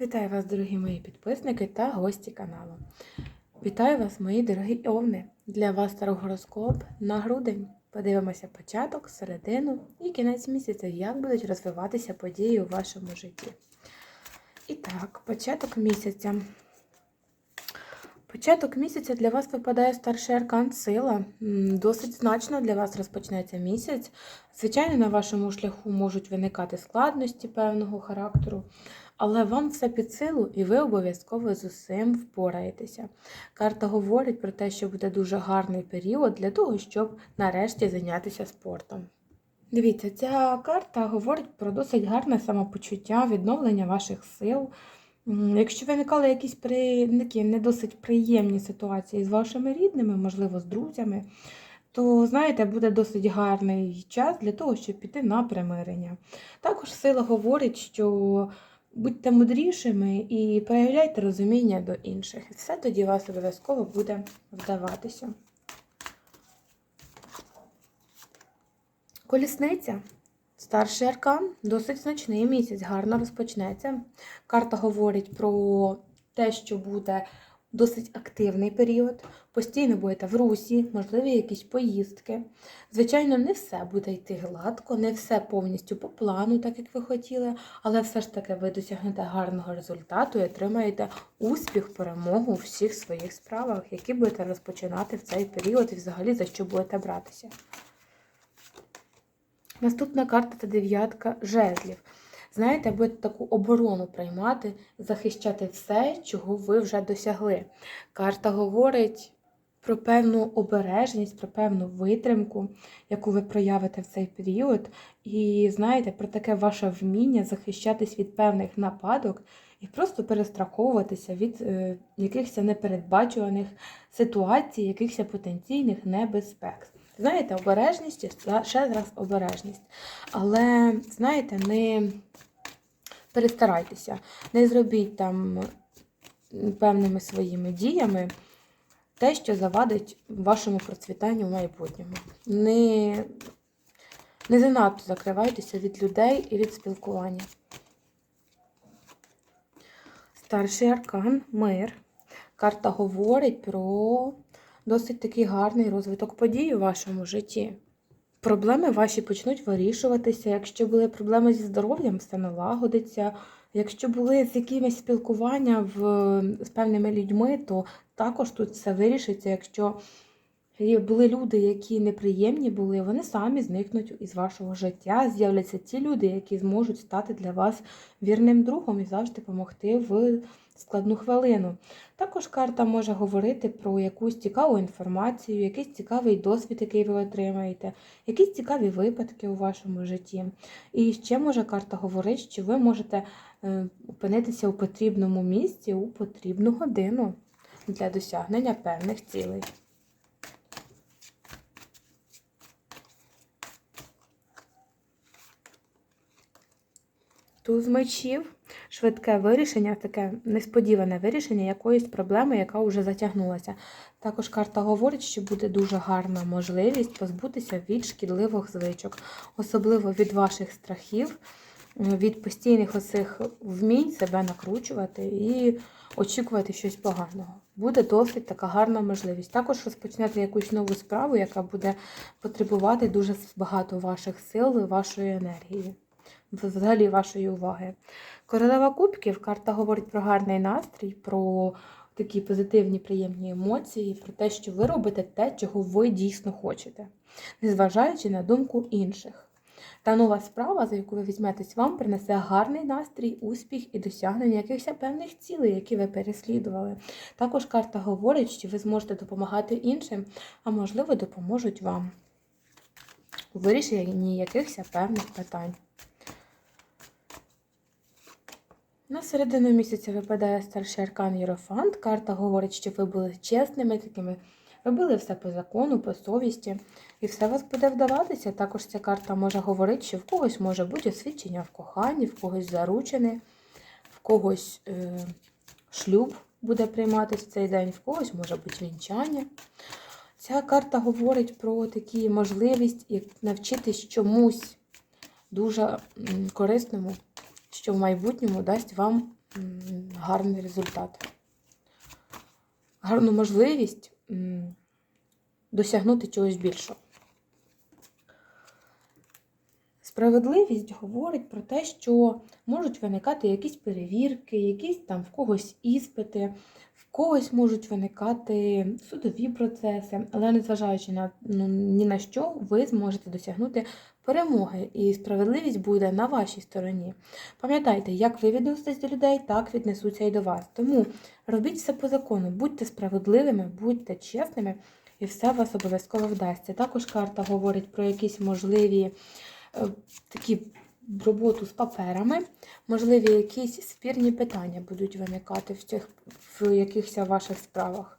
Вітаю вас, дорогі мої підписники та гості каналу. Вітаю вас, мої дорогі овни! Для вас старогороскоп на грудень. Подивимося початок, середину і кінець місяця, як будуть розвиватися події у вашому житті. І так, початок місяця. Початок місяця для вас випадає старший аркан сила. Досить значно для вас розпочнеться місяць. Звичайно, на вашому шляху можуть виникати складності певного характеру, але вам все під силу, і ви обов'язково з усім впораєтеся. Карта говорить про те, що буде дуже гарний період для того, щоб нарешті зайнятися спортом. Дивіться, ця карта говорить про досить гарне самопочуття, відновлення ваших сил. Якщо виникали якісь при... такі не досить приємні ситуації з вашими рідними, можливо, з друзями, то, знаєте, буде досить гарний час для того, щоб піти на примирення. Також сила говорить, що будьте мудрішими і проявляйте розуміння до інших. Все тоді вас обов'язково буде вдаватися. Колісниця. Старший аркан, досить значний місяць, гарно розпочнеться. Карта говорить про те, що буде досить активний період, постійно будете в русі, можливі якісь поїздки. Звичайно, не все буде йти гладко, не все повністю по плану, так як ви хотіли, але все ж таки ви досягнете гарного результату і отримаєте успіх, перемогу у всіх своїх справах, які будете розпочинати в цей період і взагалі за що будете братися. Наступна карта це дев'ятка жезлів. Знаєте, будете таку оборону приймати, захищати все, чого ви вже досягли. Карта говорить про певну обережність, про певну витримку, яку ви проявите в цей період. І знаєте, про таке ваше вміння захищатись від певних нападок і просто перестраховуватися від е, якихось непередбачуваних ситуацій, якихось потенційних небезпек. Знаєте, обережність ще раз обережність. Але, знаєте, не перестарайтеся, не зробіть там певними своїми діями те, що завадить вашому процвітанню в майбутньому. Не, не занадто закривайтеся від людей і від спілкування. Старший аркан мир. Карта говорить про досить такий гарний розвиток подій у вашому житті. Проблеми ваші почнуть вирішуватися. Якщо були проблеми зі здоров'ям, все налагодиться. Якщо були з якимось спілкування в, з певними людьми, то також тут все вирішиться. Якщо були люди, які неприємні були, вони самі зникнуть із вашого життя. З'являться ті люди, які зможуть стати для вас вірним другом і завжди допомогти в складну хвилину. Також карта може говорити про якусь цікаву інформацію, якийсь цікавий досвід, який ви отримаєте, якісь цікаві випадки у вашому житті. І ще може карта говорити, що ви можете е, опинитися у потрібному місці у потрібну годину для досягнення певних цілей. Туз мечів, швидке вирішення, таке несподіване вирішення якоїсь проблеми, яка вже затягнулася. Також карта говорить, що буде дуже гарна можливість позбутися від шкідливих звичок, особливо від ваших страхів, від постійних оцих вмінь себе накручувати і очікувати щось поганого. Буде досить така гарна можливість. Також розпочнете якусь нову справу, яка буде потребувати дуже багато ваших сил і вашої енергії взагалі вашої уваги. Королева Кубків карта говорить про гарний настрій, про такі позитивні, приємні емоції, про те, що ви робите те, чого ви дійсно хочете, незважаючи на думку інших. Та нова справа, за яку ви візьметесь, вам принесе гарний настрій, успіх і досягнення якихось певних цілей, які ви переслідували. Також карта говорить, що ви зможете допомагати іншим, а можливо, допоможуть вам у вирішенні якихось певних питань. На середину місяця випадає старший аркан Єрофант. Карта говорить, що ви були чесними, такими, робили все по закону, по совісті, і все вас буде вдаватися. Також ця карта може говорити, що в когось може бути освідчення в коханні, в когось заручене, в когось е, шлюб буде прийматися в цей день, в когось може бути вінчання. Ця карта говорить про такі можливість навчитись чомусь дуже корисному що в майбутньому дасть вам гарний результат. Гарну можливість досягнути чогось більшого. Справедливість говорить про те, що можуть виникати якісь перевірки, якісь там в когось іспити, в когось можуть виникати судові процеси, але незважаючи на ну, ні на що, ви зможете досягнути перемоги, і справедливість буде на вашій стороні. Пам'ятайте, як ви відноситесь до людей, так віднесуться і до вас. Тому робіть все по закону, будьте справедливими, будьте чесними, і все у вас обов'язково вдасться. Також карта говорить про якісь можливі е, такі роботу з паперами, можливі якісь спірні питання будуть виникати в цих в якихось ваших справах.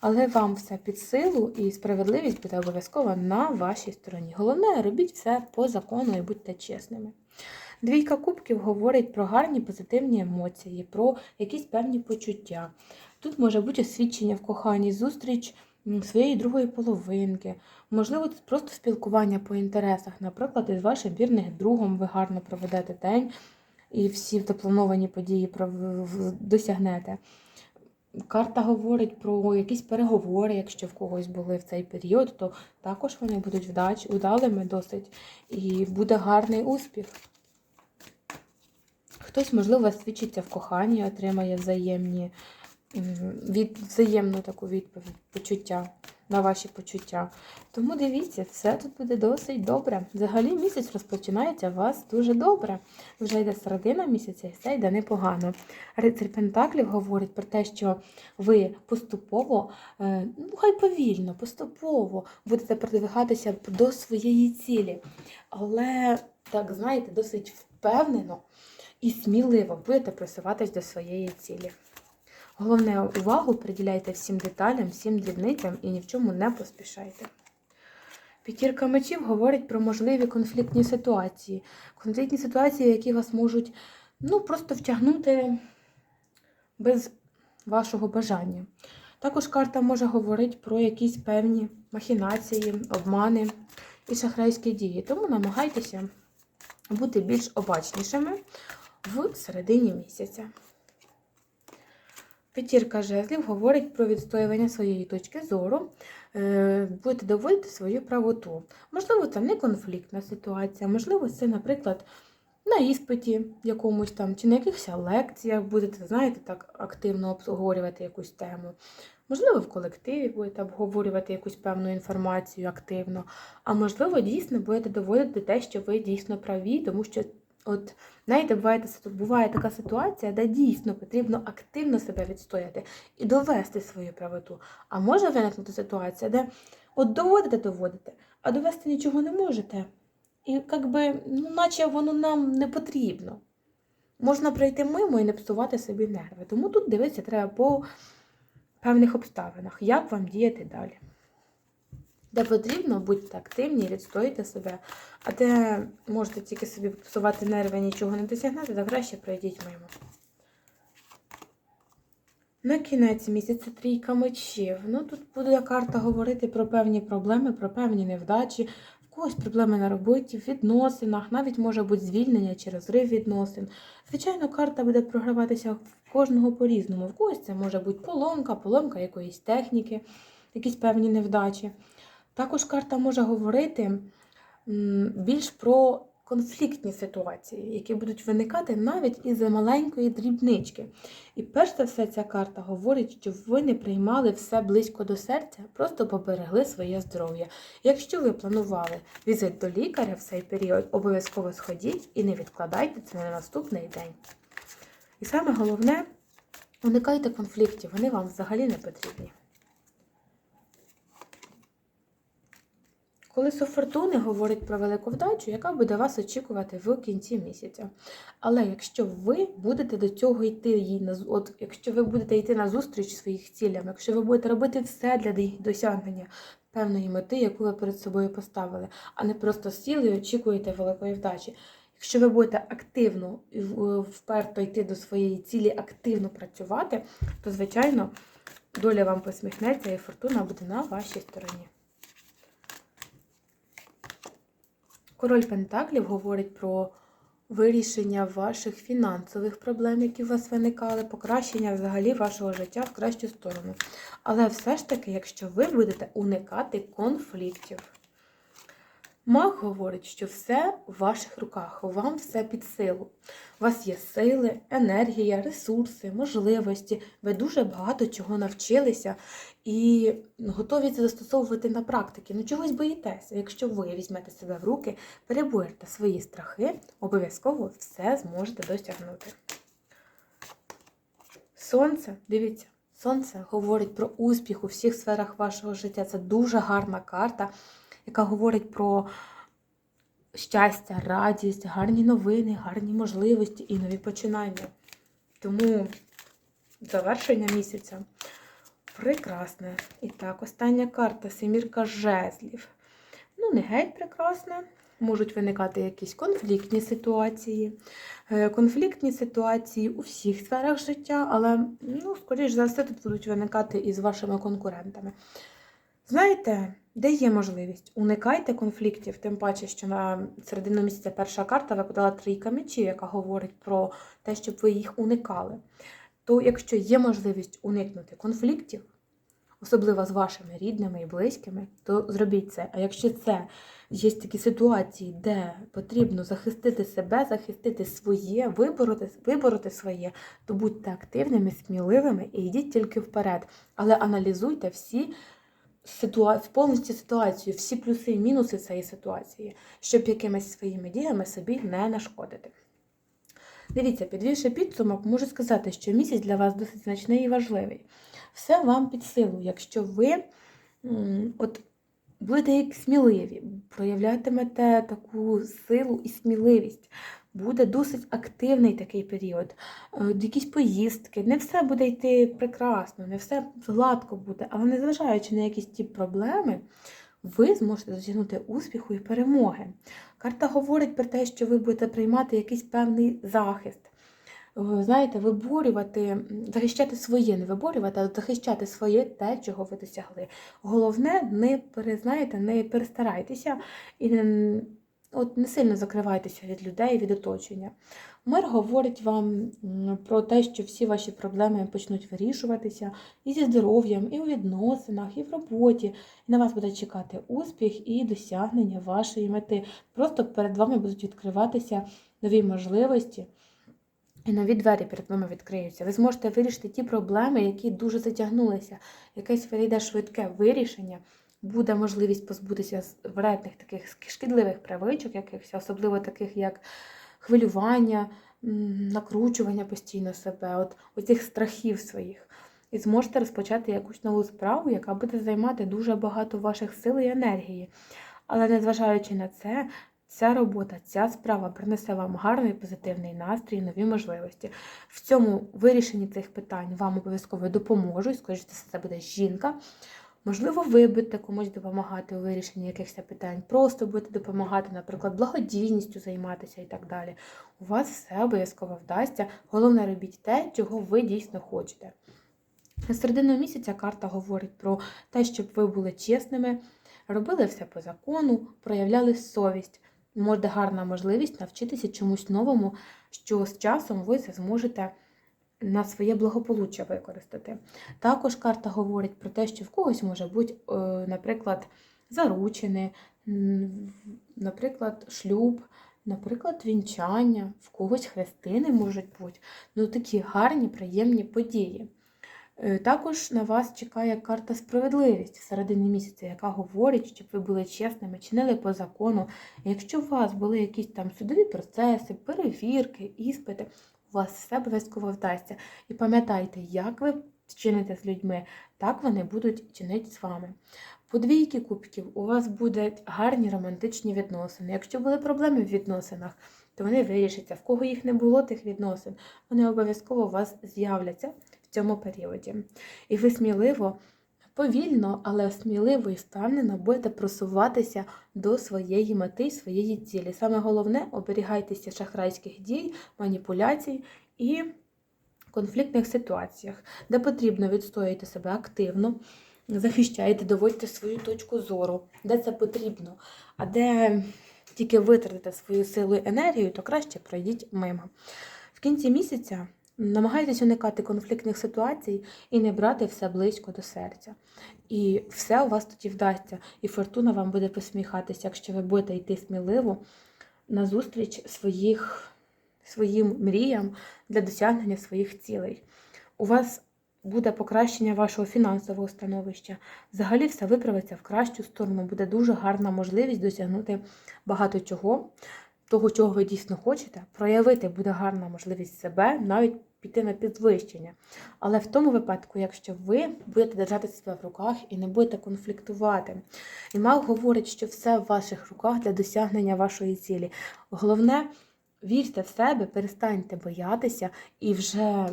Але вам все під силу і справедливість буде обов'язково на вашій стороні. Головне, робіть все по закону і будьте чесними. Двійка кубків говорить про гарні позитивні емоції, про якісь певні почуття. Тут може бути освідчення в коханні, зустріч своєї другої половинки, можливо, це просто спілкування по інтересах. Наприклад, із вашим вірним другом ви гарно проведете день і всі заплановані події досягнете. Карта говорить про якісь переговори, якщо в когось були в цей період, то також вони будуть вдач, удалими досить і буде гарний успіх. Хтось, можливо, свідчиться в коханні, отримає взаємні, від, взаємну таку відповідь, почуття на ваші почуття. Тому дивіться, все тут буде досить добре. Взагалі місяць розпочинається у вас дуже добре. Вже йде середина місяця і все йде непогано. Рицарь Пентаклів говорить про те, що ви поступово, е, ну хай повільно, поступово будете продвигатися до своєї цілі. Але, так, знаєте, досить впевнено і сміливо будете просуватись до своєї цілі. Головне, увагу приділяйте всім деталям, всім дрібницям і ні в чому не поспішайте. П'ятірка мечів говорить про можливі конфліктні ситуації. Конфліктні ситуації, які вас можуть ну, просто втягнути без вашого бажання. Також карта може говорити про якісь певні махінації, обмани і шахрайські дії. Тому намагайтеся бути більш обачнішими в середині місяця. П'ятірка жезлів говорить про відстоювання своєї точки зору, е, будете доводити свою правоту. Можливо, це не конфліктна ситуація, можливо, це, наприклад, на іспиті якомусь там, чи на якихось лекціях будете, знаєте, так активно обговорювати якусь тему. Можливо, в колективі будете обговорювати якусь певну інформацію активно, а можливо, дійсно будете доводити те, що ви дійсно праві, тому що, от, знаєте, буває, буває така ситуація, де дійсно потрібно активно себе відстояти і довести свою правоту. А може виникнути ситуація, де от доводите, доводите, а довести нічого не можете. І якби, ну, наче воно нам не потрібно. Можна пройти мимо і не псувати собі нерви. Тому тут дивитися треба по певних обставинах, як вам діяти далі. Де потрібно, будьте активні, відстоїте себе, а де можете тільки собі псувати нерви нічого не досягнути, то краще пройдіть мимо. На кінець місяця трійка мечів. Ну, тут буде карта говорити про певні проблеми, про певні невдачі, в когось проблеми на роботі, в відносинах, навіть може бути звільнення чи розрив відносин. Звичайно, карта буде програватися в кожного по-різному. В когось це може бути поломка, поломка якоїсь техніки, якісь певні невдачі. Також карта може говорити більш про конфліктні ситуації, які будуть виникати навіть із маленької дрібнички. І перш за все, ця карта говорить, що ви не приймали все близько до серця, просто поберегли своє здоров'я. Якщо ви планували візит до лікаря в цей період, обов'язково сходіть і не відкладайте це на наступний день. І саме головне, уникайте конфліктів, вони вам взагалі не потрібні. Колесо фортуни говорить про велику вдачу, яка буде вас очікувати в кінці місяця. Але якщо ви будете до цього йти, їй на от якщо ви будете йти на зустріч своїх цілям, якщо ви будете робити все для досягнення певної мети, яку ви перед собою поставили, а не просто сіли і очікуєте великої вдачі. Якщо ви будете активно і вперто йти до своєї цілі, активно працювати, то звичайно доля вам посміхнеться і фортуна буде на вашій стороні. Король Пентаклів говорить про вирішення ваших фінансових проблем, які у вас виникали, покращення взагалі вашого життя в кращу сторону. Але все ж таки, якщо ви будете уникати конфліктів. Маг говорить, що все в ваших руках, вам все під силу. У вас є сили, енергія, ресурси, можливості. Ви дуже багато чого навчилися і готові це застосовувати на практиці. Ну чогось боїтеся. Якщо ви візьмете себе в руки, переборете свої страхи, обов'язково все зможете досягнути. Сонце, дивіться, сонце говорить про успіх у всіх сферах вашого життя. Це дуже гарна карта, яка говорить про щастя, радість, гарні новини, гарні можливості і нові починання. Тому завершення місяця прекрасне. І так, остання карта семірка жезлів. Ну, не геть прекрасна. Можуть виникати якісь конфліктні ситуації. Е, Конфліктні ситуації у всіх сферах життя, але, ну, скоріш за все, тут будуть виникати і з вашими конкурентами. Знаєте, де є можливість? Уникайте конфліктів, тим паче, що на середину місяця перша карта випадала трійка мечів, яка говорить про те, щоб ви їх уникали. То, якщо є можливість уникнути конфліктів, особливо з вашими рідними і близькими, то зробіть це. А якщо це є такі ситуації, де потрібно захистити себе, захистити своє, вибороти, вибороти своє, то будьте активними, сміливими і йдіть тільки вперед. Але аналізуйте всі ситуа... повністю ситуацію, всі плюси і мінуси цієї ситуації, щоб якимись своїми діями собі не нашкодити. Дивіться, підвівши підсумок, можу сказати, що місяць для вас досить значний і важливий. Все вам під силу, якщо ви от, будете як сміливі, проявлятимете таку силу і сміливість. Буде досить активний такий період, Е, якісь поїздки. Не все буде йти прекрасно, не все гладко буде, але незважаючи на якісь ті проблеми, ви зможете досягнути успіху і перемоги. Карта говорить про те, що ви будете приймати якийсь певний захист. Е, Знаєте, виборювати, захищати своє, не виборювати, а захищати своє те, чого ви досягли. Головне, не перезнаєте, не перестарайтеся і не, от, не сильно закривайтеся від людей, від оточення. Мир говорить вам про те, що всі ваші проблеми почнуть вирішуватися і зі здоров'ям, і у відносинах, і в роботі. І на вас буде чекати успіх і досягнення вашої мети. Просто перед вами будуть відкриватися нові можливості. І нові двері перед вами відкриються. Ви зможете вирішити ті проблеми, які дуже затягнулися. Якесь прийде швидке вирішення, буде можливість позбутися вредних таких шкідливих привичок, якихось, особливо таких, як хвилювання, накручування постійно себе, от оцих страхів своїх. І зможете розпочати якусь нову справу, яка буде займати дуже багато ваших сил і енергії. Але незважаючи на це, ця робота, ця справа принесе вам гарний позитивний настрій, нові можливості. В цьому вирішенні цих питань вам обов'язково допоможуть. За це буде жінка. Можливо, ви будете комусь допомагати у вирішенні якихось питань, просто будете допомагати, наприклад, благодійністю займатися і так далі. У вас все обов'язково вдасться. Головне, робіть те, чого ви дійсно хочете. На середину місяця карта говорить про те, щоб ви були чесними, робили все по закону, проявляли совість. Може гарна можливість навчитися чомусь новому, що з часом ви це зможете на своє благополуччя використати. Також карта говорить про те, що в когось може бути, е, наприклад, заручини, наприклад, шлюб, наприклад, вінчання, в когось хрестини можуть бути. Ну, такі гарні, приємні події. Е, Також на вас чекає карта справедливість в середині місяця, яка говорить, щоб ви були чесними, чинили по закону. Якщо у вас були якісь там судові процеси, перевірки, іспити, у вас все обов'язково вдасться. І пам'ятайте, як ви чините з людьми, так вони будуть чинити з вами. По двійки кубків у вас будуть гарні романтичні відносини. Якщо були проблеми в відносинах, то вони вирішаться. В кого їх не було, тих відносин, вони обов'язково у вас з'являться в цьому періоді. І ви сміливо, повільно, але сміливо і впевнено будете просуватися до своєї мети, своєї цілі. Саме головне оберігайтеся шахрайських дій, маніпуляцій і конфліктних ситуаціях, де потрібно відстояти себе активно. Захищайте, доводьте свою точку зору, де це потрібно, а де тільки витратите свою силу і енергію, то краще пройдіть мимо. В кінці місяця намагайтесь уникати конфліктних ситуацій і не брати все близько до серця. І все у вас тоді вдасться, і фортуна вам буде посміхатися, якщо ви будете йти сміливо назустріч своїх, своїм мріям для досягнення своїх цілей. У вас буде покращення вашого фінансового становища. Взагалі все виправиться в кращу сторону. Буде дуже гарна можливість досягнути багато чого, того, чого ви дійсно хочете. Проявити буде гарна можливість себе, навіть піти на підвищення. Але в тому випадку, якщо ви будете держати себе в руках і не будете конфліктувати. І маг говорить, що все в ваших руках для досягнення вашої цілі. Головне, вірте в себе, перестаньте боятися і вже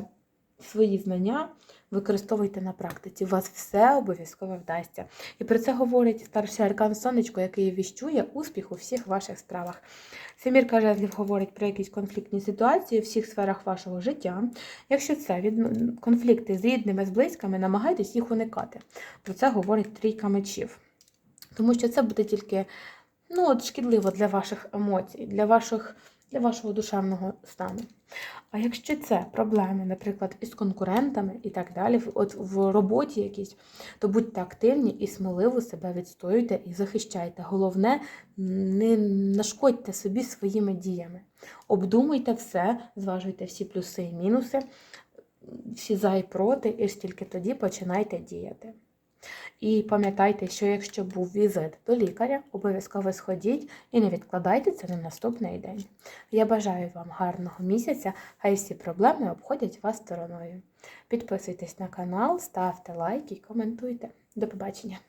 свої знання використовуйте на практиці. У вас все обов'язково вдасться. І про це говорить старший аркан сонечко, який віщує успіх у всіх ваших справах. Семірка жезлів говорить про якісь конфліктні ситуації у всіх сферах вашого життя. Якщо це від... конфлікти з рідними, з близькими, намагайтесь їх уникати. Про це говорить трійка мечів. Тому що це буде тільки ну, от шкідливо для ваших емоцій, для, ваших, для вашого душевного стану. А якщо це проблеми, наприклад, із конкурентами і так далі, от в роботі якісь, то будьте активні і сміливо себе відстоюйте і захищайте. Головне, не нашкодьте собі своїми діями. Обдумуйте все, зважуйте всі плюси і мінуси, всі за і проти, і ж тільки тоді починайте діяти. І пам'ятайте, що якщо був візит до лікаря, обов'язково сходіть і не відкладайте це на наступний день. Я бажаю вам гарного місяця, хай всі проблеми обходять вас стороною. Підписуйтесь на канал, ставте лайки і коментуйте. До побачення!